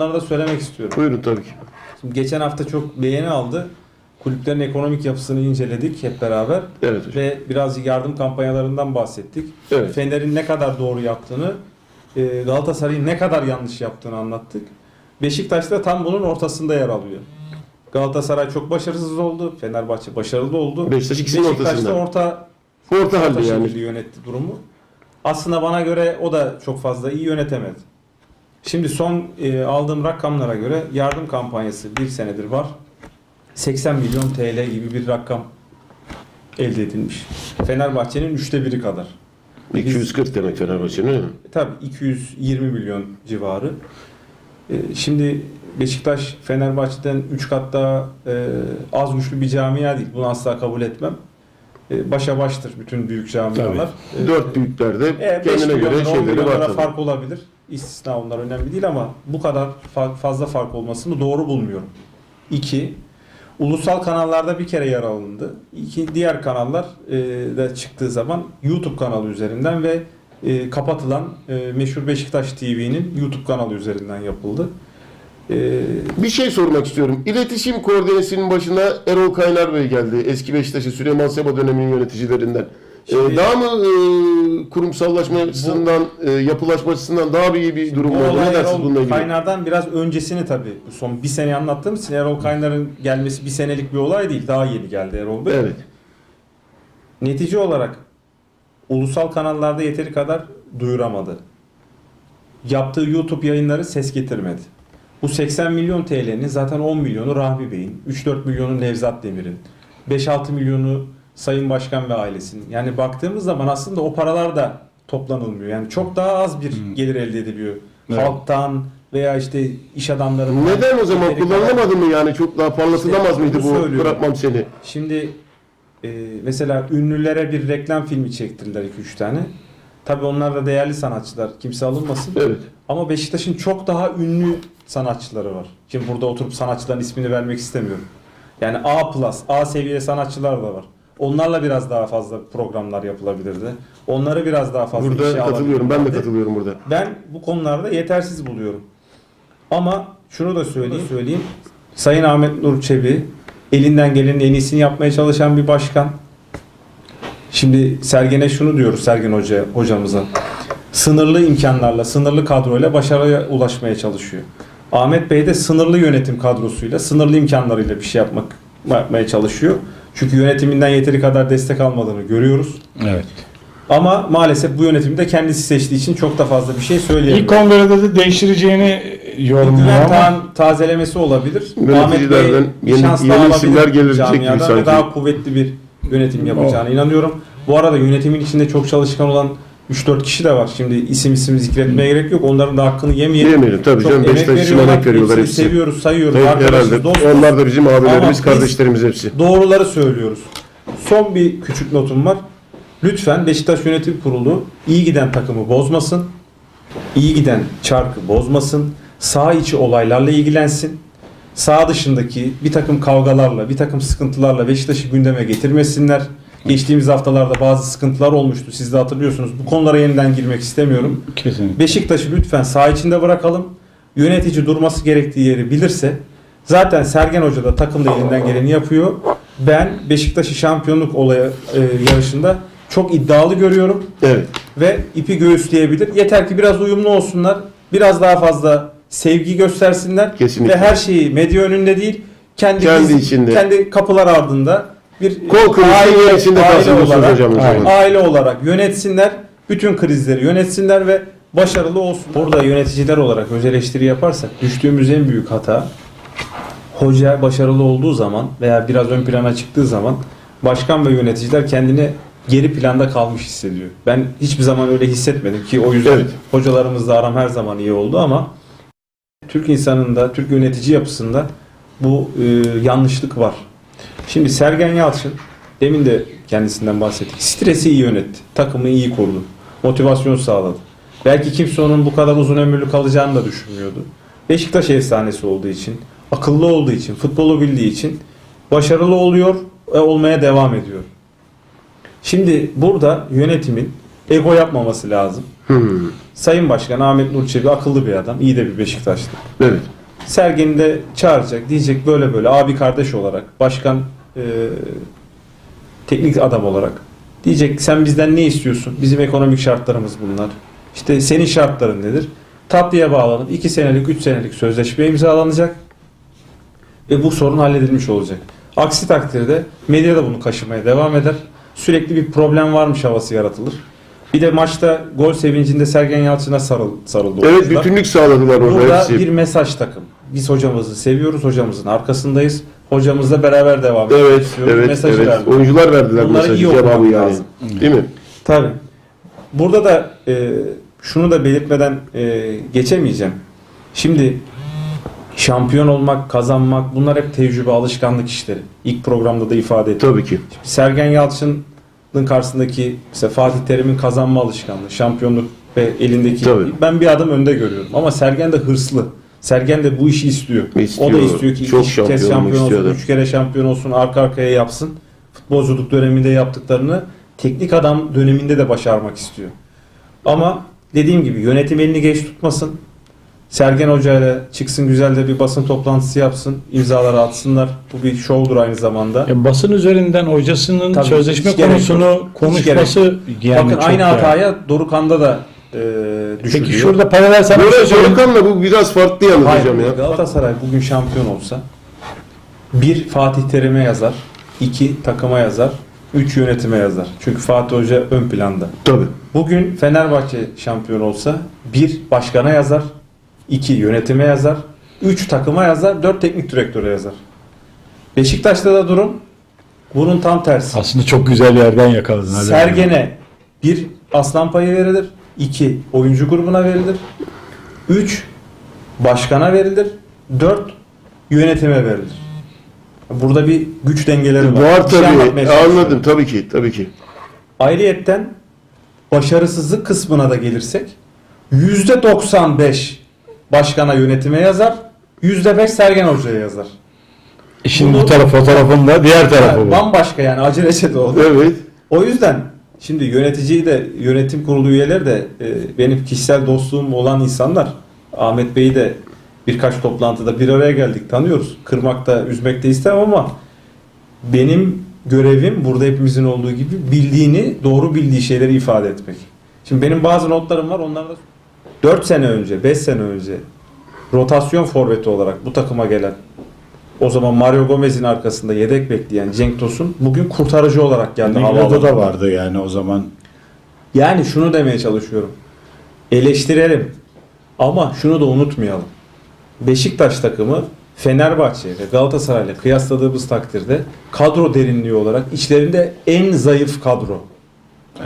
Bunları da söylemek istiyorum. Buyurun tabii ki. Şimdi geçen hafta çok beğeni aldı. Kulüplerin ekonomik yapısını inceledik hep beraber Evet hocam. ve biraz yardım kampanyalarından bahsettik. Evet. Fener'in ne kadar doğru yaptığını, e, Galatasaray'ın ne kadar yanlış yaptığını anlattık. Beşiktaş da tam bunun ortasında yer alıyor. Galatasaray çok başarısız oldu. Fenerbahçe başarılı oldu. Beşiktaş ikisinin Beşiktaş da ortasında. orta Orta orta halde yani. şekilde yönetti durumu. Aslında bana göre o da çok fazla iyi yönetemedi. Şimdi son e, aldığım rakamlara göre yardım kampanyası bir senedir var. 80 milyon TL gibi bir rakam elde edilmiş. Fenerbahçe'nin üçte biri kadar. 240 demek Fenerbahçe'nin? E, Tabii 220 milyon civarı. E, Şimdi Beşiktaş Fenerbahçe'den 3 kat daha e, az güçlü bir camia değil. Bunu asla kabul etmem. E, Başa baştır bütün büyük camialar. E, Dört büyüklerde e, 5 kendine göre milyonlara 10 şeyleri var tabii. fark olabilir. İstisna onlar önemli değil ama bu kadar fa- fazla fark olmasını doğru bulmuyorum. 2. Ulusal kanallarda bir kere yer alındı. İki diğer kanallar e, da çıktığı zaman YouTube kanalı üzerinden ve e, kapatılan e, meşhur Beşiktaş TV'nin YouTube kanalı üzerinden yapıldı. E, Bir şey sormak istiyorum. İletişim koordinesinin başına Erol Kaynar Bey geldi. Eski Beşiktaş'ı Süleyman Seba döneminin yöneticilerinden. Ee, Şimdi- daha mı e, kurumsallaşma açısından, e, yapılaşma açısından daha bir iyi bir durum olay Ne dersiniz bununla ilgili? Kaynar'dan biraz öncesini tabii. Bu son bir sene anlattığım için Erol Kaynar'ın gelmesi bir senelik bir olay değil. Daha yeni geldi Erol Bey. Evet. Netice olarak ulusal kanallarda yeteri kadar duyuramadı. Yaptığı YouTube yayınları ses getirmedi. Bu 80 milyon TL'nin zaten 10 milyonu Rahmi Bey'in, 3-4 milyonu Nevzat Demir'in, 5-6 milyonu Sayın Başkan ve ailesinin. Yani baktığımız zaman aslında o paralar da toplanılmıyor. Yani çok daha az bir gelir elde ediliyor. Evet. Halktan veya işte iş adamlarından. Neden o zaman kullanılamadı mı yani? Çok daha parlatılamaz İşte mıydı bu söylüyorum. bırakmam seni? Şimdi e, mesela ünlülere bir reklam filmi çektirdiler 2-3 tane. Tabii onlar da değerli sanatçılar. Kimse alınmasın. Evet. Ama Beşiktaş'ın çok daha ünlü sanatçıları var. Şimdi burada oturup sanatçıların ismini vermek istemiyorum. Yani A+, A seviye sanatçılar da var. Onlarla biraz daha fazla programlar yapılabilirdi. Onları biraz daha fazla Burada işe katılıyorum. Ben de katılıyorum burada. Ben bu konularda yetersiz buluyorum. Ama şunu da söyleyeyim, söyleyeyim. Sayın Ahmet Nur Çebi elinden gelenin en iyisini yapmaya çalışan bir başkan. Şimdi Sergen'e şunu diyoruz Sergen Hoca hocamıza. Sınırlı imkanlarla, sınırlı kadroyla başarıya ulaşmaya çalışıyor. Ahmet Bey de sınırlı yönetim kadrosuyla, sınırlı imkanlarıyla bir şey yapmak yapmaya çalışıyor. Çünkü yönetiminden yeteri kadar destek almadığını görüyoruz. Evet. Ama maalesef bu yönetimi de kendisi seçtiği için çok da fazla bir şey söyleyemiyor. İlk 11'de de değiştireceğini yorumluyor ama tazelemesi olabilir. Yöneticilerden bir yeni- şans yeni isimler gelecek gibi sanki. Daha kuvvetli bir yönetim yapacağına inanıyorum. Bu arada yönetimin içinde çok çalışkan olan 3-4 kişi de var. Şimdi isim isim zikretmeye gerek yok. Onların da hakkını yemeyelim. Diyemeyelim. Tabii Çok canım Beşiktaş için veriyorlar. emek veriyorlar hepsi. seviyoruz, sayıyoruz. Evet, herhalde. dostuz. Onlar da bizim abilerimiz, Ama kardeşlerimiz hepsi. Doğruları söylüyoruz. Son bir küçük notum var. Lütfen Beşiktaş Yönetim Kurulu iyi giden takımı bozmasın. iyi giden çarkı bozmasın. Sağ içi olaylarla ilgilensin. Sağ dışındaki bir takım kavgalarla, bir takım sıkıntılarla Beşiktaş'ı gündeme getirmesinler. Geçtiğimiz haftalarda bazı sıkıntılar olmuştu. Siz de hatırlıyorsunuz. Bu konulara yeniden girmek istemiyorum. kesinlikle. Beşiktaş'ı lütfen sağ içinde bırakalım. Yönetici durması gerektiği yeri bilirse zaten Sergen Hoca da takımda elinden geleni yapıyor. Ben Beşiktaş'ı şampiyonluk olaya e, yarışında çok iddialı görüyorum Evet. ve ipi göğüsleyebilir. Yeter ki biraz uyumlu olsunlar. Biraz daha fazla sevgi göstersinler Kesinlikle. ve her şeyi medya önünde değil kendi Kendi gizli- içinde. kendi kapılar ardında bir Kol kırıştığı yer içinde diyorsunuz olarak, hocam. Aynen. aile olarak yönetsinler. Bütün krizleri yönetsinler ve başarılı olsun. Burada yöneticiler olarak öz eleştiri yaparsak düştüğümüz en büyük hata hoca başarılı olduğu zaman veya biraz ön plana çıktığı zaman başkan ve yöneticiler kendini geri planda kalmış hissediyor. Ben hiçbir zaman öyle hissetmedim ki o yüzden Evet. hocalarımızla aram her zaman iyi oldu ama Türk insanında, Türk yönetici yapısında bu e, yanlışlık var. Şimdi Sergen Yalçın demin de kendisinden bahsettik. Stresi iyi yönetti. Takımı iyi kurdu. Motivasyon sağladı. Belki kimse onun bu kadar uzun ömürlü kalacağını da düşünmüyordu. Beşiktaş efsanesi olduğu için, akıllı olduğu için, futbolu bildiği için başarılı oluyor ve olmaya devam ediyor. Şimdi burada yönetimin ego yapmaması lazım. Hmm. Sayın Başkan Ahmet Nur Çebi akıllı bir adam. iyi de bir Beşiktaşlı. Evet. Sergen'i de çağıracak. Diyecek böyle böyle abi kardeş olarak. Başkan e, teknik adam olarak. Diyecek sen bizden ne istiyorsun? Bizim ekonomik şartlarımız bunlar. İşte senin şartların nedir? Tatlıya bağlanıp 2 senelik 3 senelik sözleşme imzalanacak. Ve bu sorun halledilmiş olacak. Aksi takdirde medya da bunu kaşımaya devam eder. Sürekli bir problem varmış havası yaratılır. Bir de maçta gol sevincinde Sergen Yalçın'a sarıl, sarıldı. Evet oyuncular. bütünlük sağladılar orada Burada hepsi. bir mesaj takım. Biz hocamızı seviyoruz, hocamızın arkasındayız. Hocamızla beraber devam etmek Evet, evet, Mesajı evet. verdik. Oyuncular verdiler Bunları mesajı, iyi cevabı yani. lazım. Değil mi? Tabii. Burada da e, şunu da belirtmeden e, geçemeyeceğim. Şimdi şampiyon olmak, kazanmak bunlar hep tecrübe, alışkanlık işleri. İlk programda da ifade ettim. Tabii ki. Sergen Yalçın'ın karşısındaki mesela Fatih Terim'in kazanma alışkanlığı, şampiyonluk ve elindeki Tabii. ben bir adım önde görüyorum. Ama Sergen de hırslı. Sergen de bu işi istiyor. İstiyor. O da istiyor ki Çok iki şampiyon kez şampiyon olsun, istiyordu. üç kere şampiyon olsun, arka arkaya yapsın. Futbolculuk döneminde yaptıklarını teknik adam döneminde de başarmak istiyor. Ama dediğim gibi yönetim elini geç tutmasın. Sergen Hoca ile çıksın güzel de bir basın toplantısı yapsın. imzaları atsınlar. Bu bir şovdur aynı zamanda. Ya basın üzerinden hocasının Tabii, sözleşme konusunu konuşması yani Bakın çok aynı hataya Dorukan'da da e, düşülüyor. Peki şurada paralel sana şey Böyle söyleyeyim. Dorukan'la bu biraz farklı yalnız Hayır, hocam ya. Galatasaray bugün şampiyon olsa bir Fatih Terim'e yazar, iki takıma yazar, üç yönetime yazar. Çünkü Fatih Hoca ön planda. Tabii. Bugün Fenerbahçe şampiyon olsa bir başkana yazar, iki yönetime yazar, üç takıma yazar, dört teknik direktöre yazar. Beşiktaş'ta da durum bunun tam tersi. Aslında çok güzel yerden yakaladın. Sergen'e bir aslan payı verilir. İki oyuncu grubuna verilir. Üç başkana verilir. Dört yönetime verilir. Burada bir güç dengeleri var. Var Bir şey anlatmaya tabii. çalışıyorum. Anladım tabii ki. Tabii ki. Ayrıyetten başarısızlık kısmına da gelirsek yüzde 95 başkana yönetime yazar. Yüzde 5 Sergen Hoca'ya yazar. İşin Bunu- bu taraf fotoğrafında diğer tarafı bu. Bambaşka yani acı reçete oldu. Evet. O yüzden şimdi yöneticiyi de yönetim kurulu üyeleri de e, benim kişisel dostluğum olan insanlar Ahmet Bey'i de birkaç toplantıda bir araya geldik tanıyoruz. Kırmak da üzmek de istemem ama benim görevim burada hepimizin olduğu gibi bildiğini doğru bildiği şeyleri ifade etmek. Şimdi benim bazı notlarım var onları da 4 sene önce 5 sene önce rotasyon forveti olarak bu takıma gelen o zaman Mario Gomez'in arkasında yedek bekleyen Cenk Tosun bugün kurtarıcı olarak geldi. Havaalanına. da vardı yani o zaman. Yani şunu demeye çalışıyorum. Eleştirelim. Ama şunu da unutmayalım. Beşiktaş takımı Fenerbahçe ve Galatasaray'la kıyasladığımız takdirde kadro derinliği olarak içlerinde en zayıf kadro.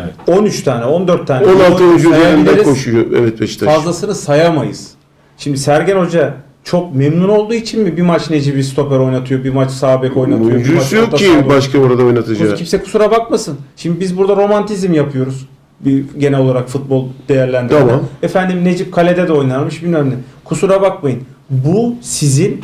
Evet. 13 tane, 14 tane 16 oyuncu üzerinde koşuyor. Evet Beşiktaş. Fazlasını sayamayız. Şimdi Sergen Hoca çok memnun olduğu için mi bir maç Necip'i stoper oynatıyor, bir maç sağ bek oynatıyor, bir maç Oyuncusu yok ki başka orada oynatacağı. Kimse kusura bakmasın. Şimdi biz burada romantizm yapıyoruz. Bir genel olarak futbol değerlendirme. Tamam. Efendim Necip kalede de oynarmış bilmem ne. Kusura bakmayın. Bu sizin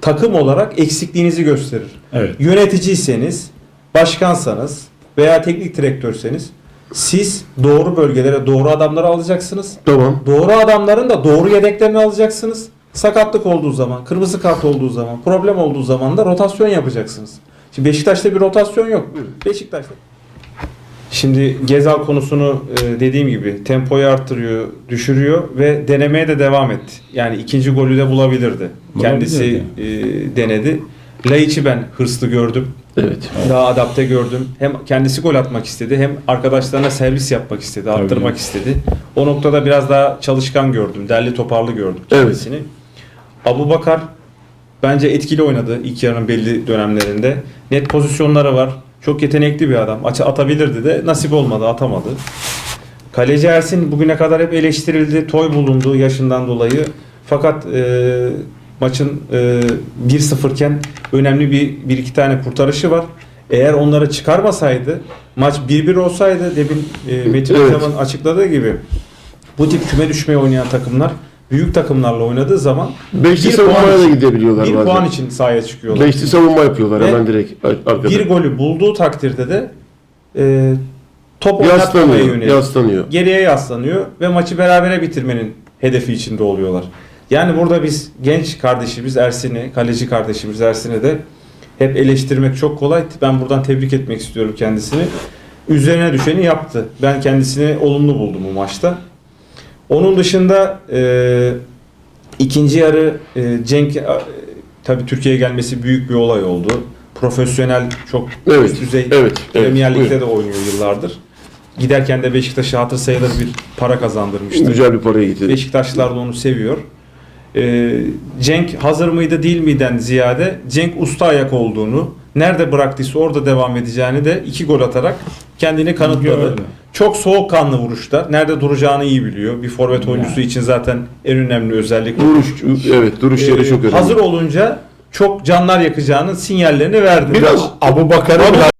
takım olarak eksikliğinizi gösterir. Evet. Yöneticiyseniz, başkansanız veya teknik direktörseniz siz doğru bölgelere doğru adamları alacaksınız. Tamam. Doğru adamların da doğru yedeklerini alacaksınız. Sakatlık olduğu zaman, kırmızı kart olduğu zaman, problem olduğu zaman da rotasyon yapacaksınız. Şimdi Beşiktaş'ta bir rotasyon yok. Beşiktaş'ta. Şimdi Gezal konusunu e, dediğim gibi tempoyu arttırıyor, düşürüyor ve denemeye de devam etti. Yani ikinci golü de bulabilirdi. Kendisi e, denedi. Laiç'i ben hırslı gördüm. Evet. Daha adapte gördüm. Hem kendisi gol atmak istedi hem arkadaşlarına servis yapmak istedi, Tabii. arttırmak istedi. O noktada biraz daha çalışkan gördüm. Derli toparlı gördüm Evet. Abu Bakar bence etkili oynadı ilk yarının belli dönemlerinde. Net pozisyonları var. Çok yetenekli bir adam. Aç atabilirdi de nasip olmadı, atamadı. Kaleci Ersin bugüne kadar hep eleştirildi. Toy bulundu yaşından dolayı. Fakat e, maçın e, 1-0 iken önemli bir, bir iki tane kurtarışı var. Eğer onları çıkarmasaydı maç 1-1 olsaydı demin e, Metin Evet. Hocam'ın açıkladığı gibi bu tip küme düşmeye oynayan takımlar büyük takımlarla oynadığı zaman Beşli savunmaya da gidebiliyorlar bir bazen. puan için sahaya çıkıyorlar. Beşli savunma yapıyorlar Ve hemen direkt ar- arkada. Bir golü bulduğu takdirde de e, top Yaslanıyor. yönelik. Yaslanıyor. Geriye yaslanıyor ve maçı berabere bitirmenin hedefi içinde oluyorlar. Yani burada biz genç kardeşimiz Ersin'i, kaleci kardeşimiz Ersin'i de hep eleştirmek çok kolay. Ben buradan tebrik etmek istiyorum kendisini. Üzerine düşeni yaptı. Ben kendisini olumlu buldum bu maçta. Onun dışında e, ikinci yarı e, Cenk e, tabii Türkiye'ye gelmesi büyük bir olay oldu. Profesyonel çok Evet, üst düzey evet, evet. Premier Lig'de Buyurun. de oynuyor yıllardır. Giderken de Beşiktaş'a hatır sayılır bir para kazandırmıştı. Güzel bir paraya gitti. Beşiktaşlılar da onu seviyor. Ee, Cenk hazır mıydı değil miyden ziyade Cenk usta ayak olduğunu, nerede bıraktıysa orada devam edeceğini de iki gol atarak kendini kanıtladı. Gördüm. Çok soğukkanlı vuruşta. Nerede duracağını iyi biliyor. Bir forvet oyuncusu için zaten en önemli özellik. Duruş, evet duruşları Ee, çok önemli. hazır olunca çok canlar yakacağının sinyallerini verdi. Biraz Abu Bakar'ı Abu- bile